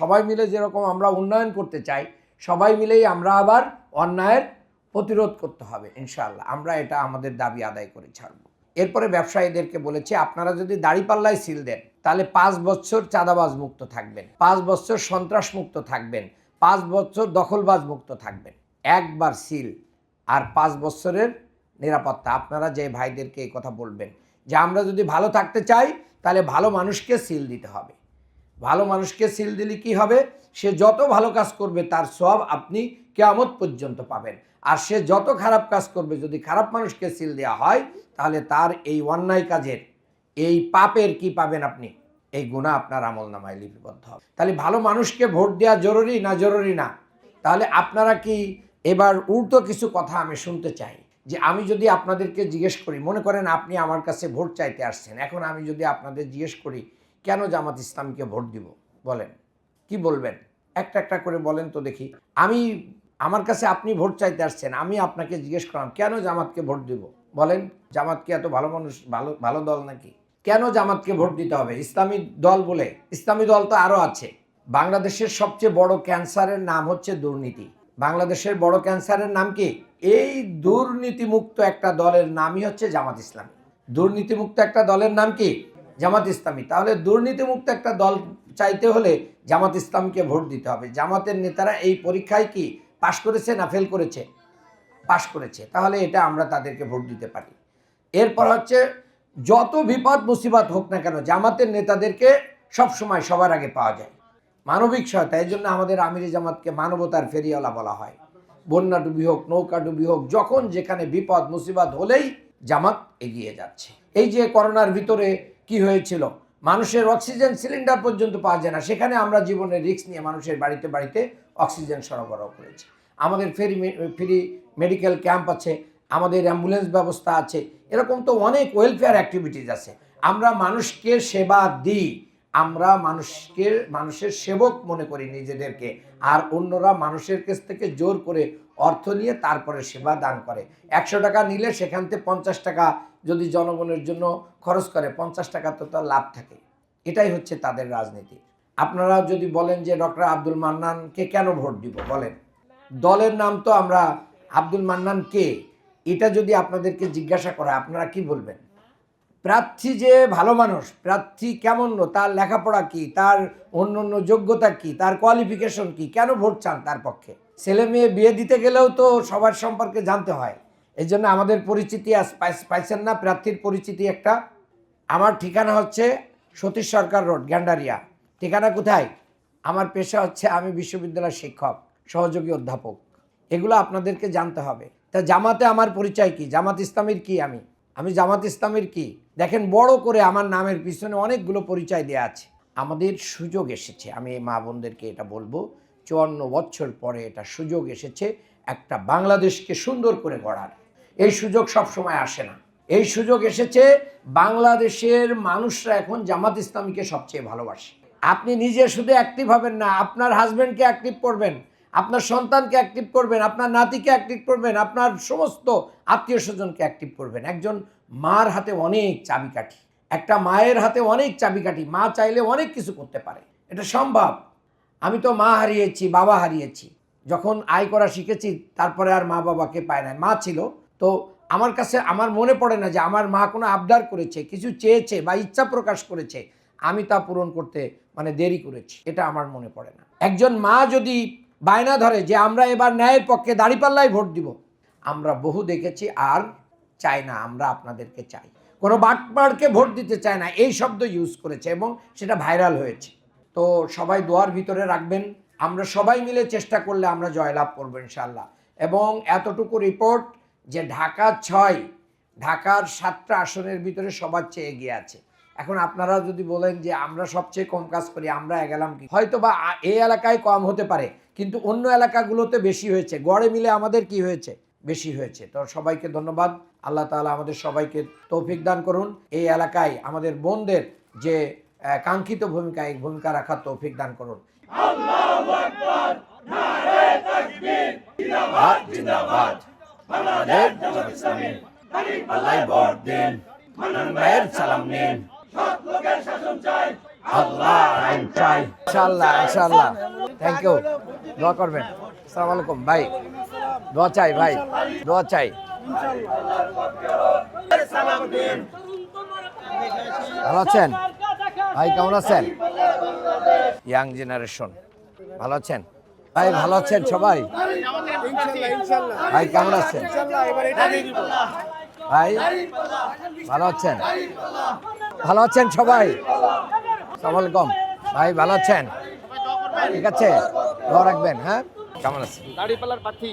সবাই মিলে যেরকম আমরা উন্নয়ন করতে চাই, সবাই মিলেই আমরা আবার অন্যায়ের প্রতিরোধ করতে হবে, ইনশাআল্লাহ। আমরা এটা আমাদের দাবি আদায় করে ছাড়বো। এরপরে ব্যবসায়ীদেরকে বলেছি, আপনারা যদি দাড়িপাল্লায় সিল দেন, তাহলে পাঁচ বছর চাঁদাবাজ মুক্ত থাকবেন, পাঁচ বছর সন্ত্রাস মুক্ত থাকবেন, পাঁচ বছর দখলবাজ মুক্ত থাকবেন। একবার সিল, আর পাঁচ বছরের নিরাপত্তা। আপনারা যে ভাইদেরকে এই কথা বলবেন যে, আমরা যদি ভালো থাকতে চাই, তাহলে ভালো মানুষকে সিল দিতে হবে। ভালো মানুষকে সিল দিলে কি হবে? সে যত ভালো কাজ করবে, তার সব আপনি কেয়ামত পর্যন্ত পাবেন। আর সে যত খারাপ কাজ করবে, যদি খারাপ মানুষকে সিল দেওয়া হয়, তাহলে তার এই অন্যায় কাজের, এই পাপের কি পাবেন আপনি? এই গুণা আপনার আমল নামায় লিপিবদ্ধ হবে। তাহলে ভালো মানুষকে ভোট দেওয়া জরুরি না জরুরি না? তাহলে আপনারা কি এবার উল্টো কিছু কথা আমি শুনতে চাই? যে আমি যদি আপনাদেরকে জিজ্ঞেস করি, মনে করেন আপনি আমার কাছে ভোট চাইতে আসছেন, এখন আমি যদি আপনাদের জিজ্ঞেস করি কেন জামাত ইসলামকে ভোট দিব? বলেন। কি বলবেন? একটা একটা করে বলেন তো দেখি। আমি, আমার কাছে আপনি ভোট চাইতে আসছেন, আমি আপনাকে জিজ্ঞেস করলাম, কেন জামাতকে ভোট দিব? বলেন, জামাত কি এত ভালো মানুষ, ভালো ভালো দল নাকি? কেন জামাতকে ভোট দিতে হবে? ইসলামী দল বলে, ইসলামী দল তো আরও আছে। বাংলাদেশের সবচেয়ে বড় ক্যান্সারের নাম হচ্ছে দুর্নীতি। বাংলাদেশের বড় ক্যান্সারের নাম কি? এই দুর্নীতিমুক্ত একটা দলের নামই হচ্ছে জামাত ইসলামী। দুর্নীতিমুক্ত একটা দলের নাম কি? জামাত ইসলামী। তাহলে দুর্নীতিমুক্ত একটা দল চাইতে হলে জামাত ইসলামকে ভোট দিতে হবে। জামাতের নেতারা এই পরীক্ষায় কি পাশ করেছে না ফেল করেছে? পাশ করেছে। তাহলে এটা আমরা তাদেরকে ভোট দিতে পারি। এরপর হচ্ছে, যত বিপদ মুসিবত হোক না কেন, জামাতের নেতাদেরকে সব সময় সবার আগে পাওয়া যায়। মানবিক সহায়তা, এই জন্য আমাদের আমিরি জামাতকে মানবতার ফেরিওয়ালা বলা হয়। বন্যা ডুবি হোক, নৌকা ডুবি হোক, যখন যেখানে বিপদ, মুসিবত হলেই জামাত এগিয়ে যাচ্ছে। এই যে করোনার ভিতরে কি হয়েছিল? মানুষের অক্সিজেন সিলিন্ডার পর্যন্ত পাওয়া যায় না। সেখানে আমরা জীবনের রিস্ক নিয়ে মানুষের বাড়িতে বাড়িতে অক্সিজেন সরবরাহ করেছি। আমাদের ফেরি ফেরি মেডিকেল ক্যাম্প আছে, আমাদের অ্যাম্বুলেন্স ব্যবস্থা আছে, এরকম তো অনেক ওয়েলফেয়ার অ্যাক্টিভিটিস আছে। আমরা মানুষকে সেবা দিই। আমরা মানুষকে, মানুষের সেবক মনে করি নিজেদেরকে। আর অন্যরা মানুষের কাছ থেকে জোর করে অর্থ নিয়ে তারপরে সেবা দান করে। একশো টাকা নিলে সেখান থেকে পঞ্চাশ টাকা যদি জনগণের জন্য খরচ করে, পঞ্চাশ টাকা তো তার লাভ থাকে। এটাই হচ্ছে তাদের রাজনীতি। আপনারা যদি বলেন যে ডক্টর আব্দুল মান্নানকে কেন ভোট দিব, বলেন। দলের নাম তো আমরা, আব্দুল মান্নান কে? এটা যদি আপনাদেরকে জিজ্ঞাসা করে, আপনারা কি বলবেন? প্রার্থী যে ভালো মানুষ, প্রার্থী কেমন তার লেখাপড়া কি, তার অন্য অন্য যোগ্যতা কি, তার কোয়ালিফিকেশন কি, কেন ভোট চান তার পক্ষে? ছেলে মেয়ে বিয়ে দিতে গেলেও তো সবার সম্পর্কে জানতে হয়। এই জন্য আমাদের পরিচিতি পাইছেন না, প্রার্থীর পরিচিতি একটা। আমার ঠিকানা হচ্ছে সতীশ সরকার রোড, গ্যান্ডারিয়া। ঠিকানা কোথায়? আমার পেশা হচ্ছে আমি বিশ্ববিদ্যালয়ের শিক্ষক, সহযোগী অধ্যাপক। এগুলো আপনাদেরকে জানতে হবে। তা জামাতে আমার পরিচয় কি? জামাত ইসলামের কি আমি? আমি জামাত ইসলামের কি? দেখেন, বড় করে আমার নামের পিছনে অনেকগুলো পরিচয় দেওয়া আছে। আমাদের সুযোগ এসেছে, আমি এই মা বোনদেরকে এটা বলব, চুয়ান্ন বছর পরে এটা সুযোগ এসেছে একটা বাংলাদেশকে সুন্দর করে গড়ার। এই সুযোগ সব সময় আসে না। এই সুযোগ এসেছে বাংলাদেশের মানুষরা এখন জামাত ইসলামীকে সবচেয়ে ভালোবাসে। আপনি নিজে শুধু অ্যাক্টিভ হবেন না, আপনার হাজব্যান্ডকে অ্যাক্টিভ করবেন। আপনার সন্তানকে অ্যাক্টিভ করবেন, আপনার নাতিকে অ্যাক্টিভ করবেন, আপনার সমস্ত আত্মীয় স্বজনকে অ্যাক্টিভ করবেন। একজন মার হাতে অনেক চাবিকাঠি, একটা মায়ের হাতে অনেক চাবিকাঠি, মা চাইলে অনেক কিছু করতে পারে। এটা সম্ভব। আমি তো মা হারিয়েছি, বাবা হারিয়েছি। যখন আয় করা শিখেছি, তারপরে আর মা বাবাকে পায় না। মা ছিল, তো আমার কাছে, আমার মনে পড়ে না যে আমার মা কোনো আবদার করেছে, কিছু চেয়েছে বা ইচ্ছা প্রকাশ করেছে। আমি তা পূরণ করতে মানে দেরি করেছি, এটা আমার মনে পড়ে না। একজন মা যদি বায়না ধরে যে আমরা এবার ন্যায়ের পক্ষে দাঁড়িপাল্লায় ভোট দিব। আমরা বহু দেখেছি আর চাই না, আমরা আপনাদেরকে চাই। কোনো বাটপাড়কে ভোট দিতে চায় না, এই শব্দ ইউজ করেছে এবং সেটা ভাইরাল হয়েছে। তো সবাই দোয়ার ভিতরে রাখবেন, আমরা সবাই মিলে চেষ্টা করলে আমরা জয়লাভ করব ইনশাল্লাহ এবং এতটুকু রিপোর্ট যে ঢাকা ছয়, ঢাকার সাতটা আসনের ভিতরে সবার চেয়ে এগিয়ে আছে। এখন আপনারা যদি বলেন যে আমরা সবচেয়ে কম কাজ করি, আমরা গেলাম কি? হয়তো বা এই এলাকায় কম হতে পারে, কিন্তু অন্য এলাকাগুলোতে বেশি হয়েছে। গড়ে মিলে আমাদের কি হয়েছে? বেশি হয়েছে। তো সবাইকে ধন্যবাদ। আল্লাহ তাআলা আমাদের সবাইকে তৌফিক দান করুন। এই এলাকায় আমাদের বোনদের যে কাঙ্ক্ষিত ভূমিকা, এই ভূমিকা রাখার তৌফিক দান করুন। সালাম নিন। সৎ লোকের শাসন চাই আল্লাহ আইন চাই। ইনশাল্লাহ ইনশাল্লাহ থ্যাংক ইউ দোয়া করবেন। আসসালামু আলাইকুম। ভাই দোয়া চাই ভাই। দোয়া চাই। ভালো আছেন? ভাই কেমন আছেন? ইয়াং জেনারেশন ভালো আছেন? ভাই ভালো আছেন সবাই? ভাই কেমন আছেন? ভাই ভালো আছেন? ভালো আছেন সবাই? সালাম ভাই ভালো আছেন? ঠিক আছে রাখবেন হ্যাঁ? কেমন আছেন? দাড়ি পাল্লার পাথি